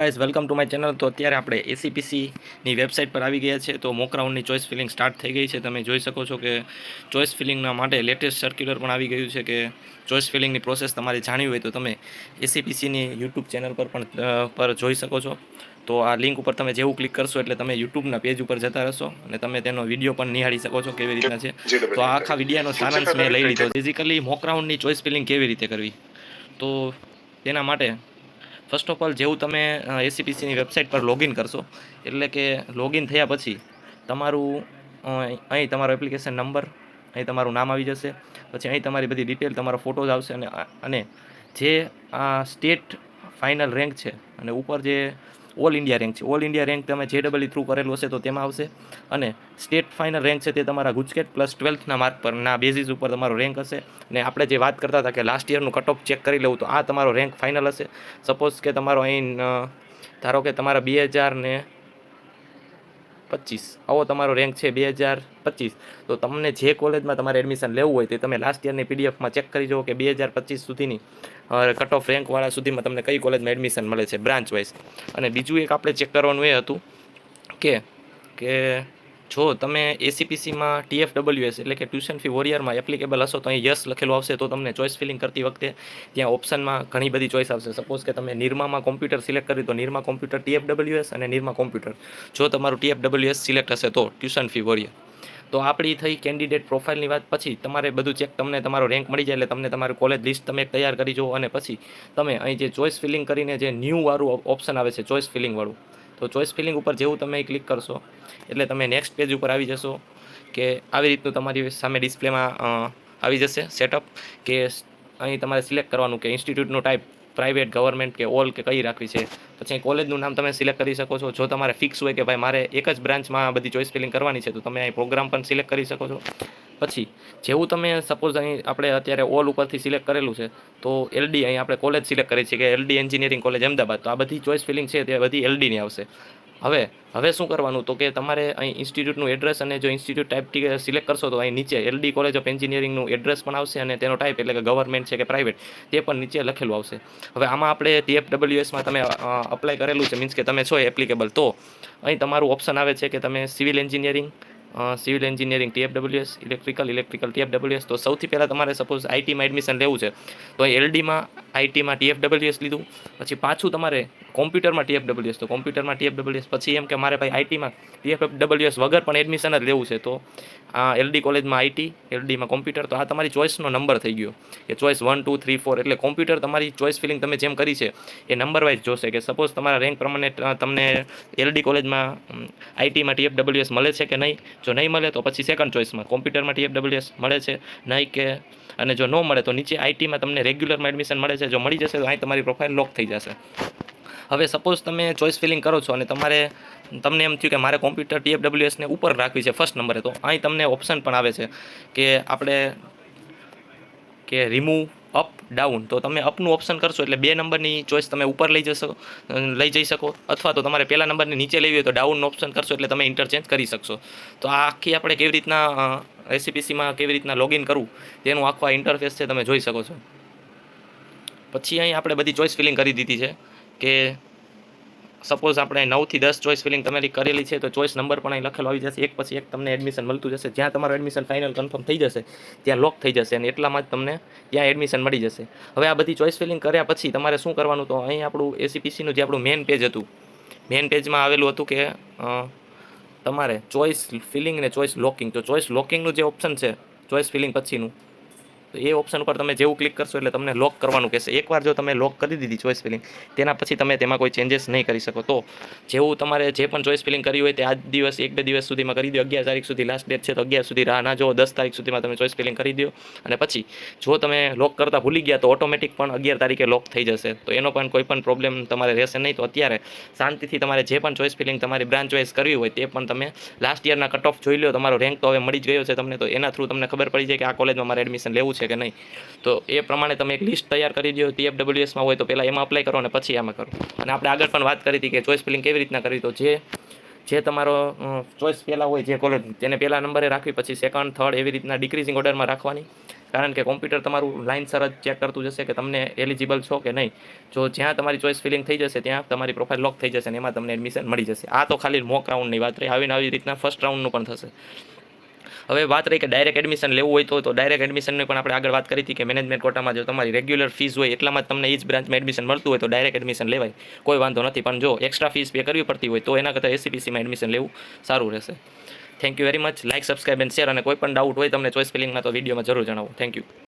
Guys welcome to my channel તો અત્યારે આપણે એસીપીસીની વેબસાઇટ પર આવી ગયા છે. તો મોક રાઉન્ડની ચોઇસ ફિલિંગ સ્ટાર્ટ થઈ ગઈ છે. તમે જોઈ શકો છો કે ચોઇસ ફિલિંગના માટે લેટેસ્ટ સર્ક્યુલર પણ આવી ગયું છે કે ચોઇસ ફિલિંગની પ્રોસેસ તમારે જાણવી હોય તો તમે એસીપીસીની યુટ્યુબ ચેનલ પર પણ પર જોઈ શકો છો. તો આ લિંક ઉપર તમે જેવું ક્લિક કરશો એટલે તમે યુટ્યુબના પેજ ઉપર જતા રહેશો અને તમે તેનો વીડિયો પણ નિહાળી શકો છો કેવી રીતના છે. તો આ આખા વિડીયાનો સારાંશ મેં લઈ લીધો. ફિઝિકલી મોક રાઉન્ડની ચોઇસ ફિલિંગ કેવી રીતે કરવી? તો તેના માટે ફર્સ્ટ ઓફ ઓલ જેવું તમે એસીપીસીની વેબસાઇટ પર લોગિન કરશો, એટલે કે લોગિન થયા પછી તમારું અહીં તમારો એપ્લિકેશન નંબર અહીં તમારું નામ આવી જશે. પછી અહીં તમારી બધી ડિટેલ તમારો ફોટોઝ આવશે અને અને જે આ સ્ટેટ ફાઇનલ રેન્ક છે, અને ઉપર જે ઓલ ઇન્ડિયા રેન્ક છે. ઓલ ઇન્ડિયા રેન્ક તમે જે ડબલ થ્રુ કરેલું હશે તો તેમાં આવશે. અને સ્ટેટ ફાઇનલ રેન્ક છે તે તમારા ગુજકેટ પ્લસ ટ્વેલ્થના માર્ક પર ના બેઝિસ ઉપર તમારો રેન્ક હશે. અને આપણે જે વાત કરતા હતા કે લાસ્ટ યરનું કટ ઓફ ચેક કરી લેવું તો આ તમારો રેન્ક ફાઇનલ હશે. સપોઝ કે તમારો અહીં ધારો કે તમારા બે હજાર ને પચીસ. આવો તમારો રેન્ક છે બે હજાર પચીસ. તો તમને જે કોલેજમાં તમારે એડમિશન લેવું હોય તે તમે લાસ્ટ યરની પીડીએફમાં ચેક કરી જુઓ કે બે હજાર પચીસ સુધીની કટ ઓફ રેન્કવાળા સુધીમાં તમને કઈ કોલેજમાં એડમિશન મળે છે બ્રાન્ચ વાઇઝ અને બીજું એક આપણે ચેક કરવાનું એ હતું કે કે જો તમે એસીપીસીમાં ટીએફડબલ્યુએસ એટલે કે ટ્યુશન ફી વોરિયરમાં એપ્લિકેબલ હશો, તો અહીં યસ લખેલું આવશે, તો તમને ચોઇસ ફિલિંગ કરતી વખતે ત્યાં ઓપ્શનમાં ઘણી બધી ચોઇસ આવશે. સપોઝ કે તમે નિરમામાં કોમ્પ્યુટર સિલેક્ટ કર્યું, તો નિરમા કોમ્પ્યુટર ટીએફડબલ્યુએસ અને નિરમા કોમ્પ્યુટર જો તમારું ટીએફડબલ્યુએસ સિલેક્ટ હશે, તો ટ્યુશન ફી વોરિયર તો આપણી થઈ કેન્ડિડેટ પ્રોફાઇલની વાત, પછી તમારે બધું ચેક તમને તમારો રેન્ક મળી જાય એટલે તમને તમારું કોલેજ લિસ્ટ તમે તૈયાર કરી જુઓ, અને પછી તમે અહીં જે ચોઇસ ફિલિંગ કરીને જે ન્યૂ વાળું ઓપ્શન આવે છે ચોઇસ ફિલિંગ વાળું તો ચોઇસ ફિલિંગ ઉપર જેવું તમે ક્લિક કરશો, એટલે તમે નેક્સ્ટ પેજ ઉપર આવી જશો કે આવી રીતનું તમારી સામે ડિસ્પ્લેમાં આવી જશે સેટઅપ કે અહીં તમારે સિલેક્ટ કરવાનું કે ઇન્સ્ટિટ્યૂટનું ટાઈપ પ્રાઇવેટ ગવર્મેન્ટ કે ઓલ કે કઈ રાખવી છે. પછી કોલેજનું નામ તમે સિલેક્ટ કરી શકો છો. જો તમારે ફિક્સ હોય કે ભાઈ મારે એક જ બ્રાન્ચમાં બધી ચોઇસ ફિલિંગ કરવાની છે, તો તમે અહીં પ્રોગ્રામ પણ સિલેક્ટ કરી શકો છો. પછી, જેવું તમે સપોઝ અહીં આપણે અત્યારે ઓલ ઉપરથી સિલેક્ટ કરેલું છે, તો એલડી અહીં આપણે કોલેજ સિલેક્ટ કરી છે, કે એલડી એન્જિનિયરિંગ કોલેજ અમદાવાદ. તો આ બધી ચોઇસ ફિલિંગ છે, તે બધી એલડીની આવશે. હવે હવે શું કરવાનું? તો કે તમારે અહીં ઇન્સ્ટિટ્યૂટનું એડ્રેસ અને જો ઇન્સ્ટિટ્યૂટ ટાઈપ સિલેક્ટ કરશો તો અહીં નીચે એલડી કોલેજ ઓફ એન્જિનિયરિંગનું એડ્રેસ પણ આવશે અને તેનો ટાઈપ એટલે કે ગવર્મેન્ટ છે કે પ્રાઇવેટ તે પણ નીચે લખેલું આવશે. હવે આમાં આપણે ટીએફડબલ્યુએસમાં તમે અપ્લાય કરેલું છે મીન્સ કે તમે છો એપ્લિકેબલ તો અહીં તમારું ઓપ્શન આવે છે કે તમે civil engineering civil engineering T F W S electrical electrical T F W S તો સૌથી પહેલાં તમારે સપોઝ આઈટીમાં એડમિશન લેવું છે. તો એલડીમાં આઈટીમાં ટીએફડબલ્યુએસ લીધું. પછી પાછું તમારે કોમ્પ્યુટરમાં ટીએફડબલ્યુએસ તો કોમ્પ્યુટરમાં ટીએફડબલ્યુએસ પછી એમ કે મારે ભાઈ આઈટીમાં ટીએફડબલ્યુએસ વગર પણ એડમિશન જ લેવું છે, તો આ એલડી કોલેજમાં આઈટી એલડીમાં કોમ્પ્યુટર તો આ તમારી ચોઇસનો નંબર થઈ ગયો. કે choice one two three four એટલે કોમ્પ્યુટર તમારી ચોઇસ ફિલિંગ તમે જેમ કરી છે, એ નંબર વાઇઝ જોશે કે સપોઝ તમારા રેન્ક પ્રમાણે તમને એલડી કોલેજમાં આઈટીમાં ટીએફડબલ્યુએસ મળે છે કે નહીં? જો નહીં મળે તો પછી સેકન્ડ ચોઇસમાં કોમ્પ્યુટરમાં ટીએફડબલ્યુએસ મળે છે, નહીં કે, અને જો ન મળે તો નીચે આઈટીમાં તમને રેગ્યુલરમાં એડમિશન મળે છે, જો મળી જશે તો અહીં તમારી પ્રોફાઇલ લોક થઈ જશે. હવે સપોઝ તમે ચોઇસ ફિલિંગ કરો છો અને તમારે, તમને એમ થયું કે મારે કોમ્પ્યુટર ટીએફડબ્લ્યુએસને ઉપર રાખવી છે ફર્સ્ટ નંબરે તો અહીં તમને ઓપ્શન પણ આવે છે કે આપણે કે રિમૂવ અપ ડાઉન તો તમે અપનું ઓપ્શન કરશો એટલે બે નંબરની ચોઇસ તમે ઉપર લઈ જશો, લઈ જઈ શકો. અથવા તો તમારે પહેલા નંબરની નીચે લેવી હોય તો ડાઉનનું ઓપ્શન કરશો એટલે તમે ઇન્ટરચેન્જ કરી શકશો. તો આ આખી આપણે કેવી રીતના એસીપીસીમાં કેવી રીતના લોગિન કરવું, તેનું આખું આ ઇન્ટરફેસ છે, તમે જોઈ શકો છો. પછી અહીં આપણે બધી ચોઇસ ફિલિંગ કરી દીધી છે. કે સપોઝ આપણે નવથી દસ ચોઇસ ફિલિંગ તમારી કરેલી છે, તો ચોઈસ નંબર પણ અહીં લખેલો આવી જશે. એક પછી એક તમને એડમિશન મળતું જશે. જ્યાં તમારું એડમિશન ફાઇનલ કન્ફર્મ થઈ જશે, ત્યાં લોક થઈ જશે અને એટલામાં જ તમને ત્યાં એડમિશન મળી જશે. હવે આ બધી ચોઇસ ફિલિંગ કર્યા પછી તમારે શું કરવાનું? તો અહીં આપણું એસીપીસીનું જે આપણું મેન પેજ હતું મેન પેજમાં આવેલું હતું કે તમારે ચોઈસ ફિલિંગ ને ચોઈસ લોકિંગ તો ચોઇસ લોકિંગનું જે ઓપ્શન છે ચોઈસ ફિલિંગ પછીનું તો એ ઓપ્શન ઉપર તમે જેવું ક્લિક કરશો એટલે તમને લોક કરવાનું કહેશે. એકવાર જો તમે લોક કરી દીધી ચોઈસ ફિલિંગ તેના પછી તમે તેમાં કોઈ ચેન્જીસ નહીં કરી શકો. તો જેવું તમારે જે પણ ચોઈસ ફિલિંગ કરી હોય તે આજ દિવસ, એક બે દિવસ સુધીમાં કરી દો. અગિયાર તારીખ સુધી લાસ્ટ ડેટ છે તો અગિયાર સુધી રાહ ના જો દસ તારીખ સુધીમાં તમે ચોઈસ ફિલિંગ કરી દો. અને પછી જો તમે લોક કરતાં ભૂલી ગયા તો ઓટોમેટિક પણ અગિયાર તારીખે લોક થઈ જશે. તો એનો પણ કોઈ પણ પ્રોબ્લેમ તમારે રહેશે નહીં. તો અત્યારે શાંતિથી તમારે જે પણ ચોઈસ ફિલિંગ તમારી બ્રાન્ચ ચોઈસ કરવી હોય તે પણ તમે લાસ્ટ યરના કટ ઓફ જોઈ લો તમારો રેન્ક તો હવે મળી જ ગયો છે તમને. તો એના થ્રુ તમને ખબર પડી જાય કે આ કોલેજમાં મારે એડમિશન લેવું છે. કે નહીં? તો એ પ્રમાણે તમે એક લિસ્ટ તૈયાર કરી દો ટીએફડબ્લ્યુએસમાં હોય તો પહેલાં એમાં અપ્લાય કરો અને પછી આમાં કરો. અને આપણે આગળ પણ વાત કરી હતી કે ચોઇસ ફિલિંગ કેવી રીતના કરવી, તો જે જે તમારો ચોઈસ પહેલાં હોય જે કોલેજ તેને પહેલા નંબરે રાખવી, પછી સેકન્ડ થર્ડ એવી રીતના ડિક્રીઝિંગ ઓર્ડરમાં રાખવાની. કારણ કે કોમ્પ્યુટર તમારું લાઇનસર જ ચેક કરતું જશે કે તમને એલિજિબલ છો કે નહીં. જો જ્યાં તમારી ચોઈસ ફિલિંગ થઈ જશે, ત્યાં તમારી પ્રોફાઇલ લોક થઈ જશે અને એમાં તમને એડમિશન મળી જશે. આ તો ખાલી મોક રાઉન્ડની વાત રહી. આવીને આવી રીતના ફર્સ્ટ રાઉન્ડનું પણ થશે. હવે વાત રહી કે ડાયરેક્ટ એડમિશન લેવું હોય તો તો ડાયરેક્ટ એડમિશનની પણ આપણે આગળ વાત કરી હતી કે મેનેજમેન્ટ કોટામાં જો તમારી રેગ્યુલર ફીસ હોય, એટલામાં તમને એ જ બ્રાન્ચમાં એડમિશન મળતું હોય તો ડાયરેક્ટ એડમિશન લેવાય. કોઈ વાંધો નથી, પણ જો એક્સ્ટ્રા ફીસ પે કરવી પડતી હોય તો એના કરતાં એસીપીસીમાં એડમિશન લેવું સારું રહેશે. Thank you very much like subscribe and share અને કોઈ પણ ડાઉટ હોય, તમને ચોઈસ ફિલિંગમાં તો વિડીયોમાં જરૂર જણાવો. Thank you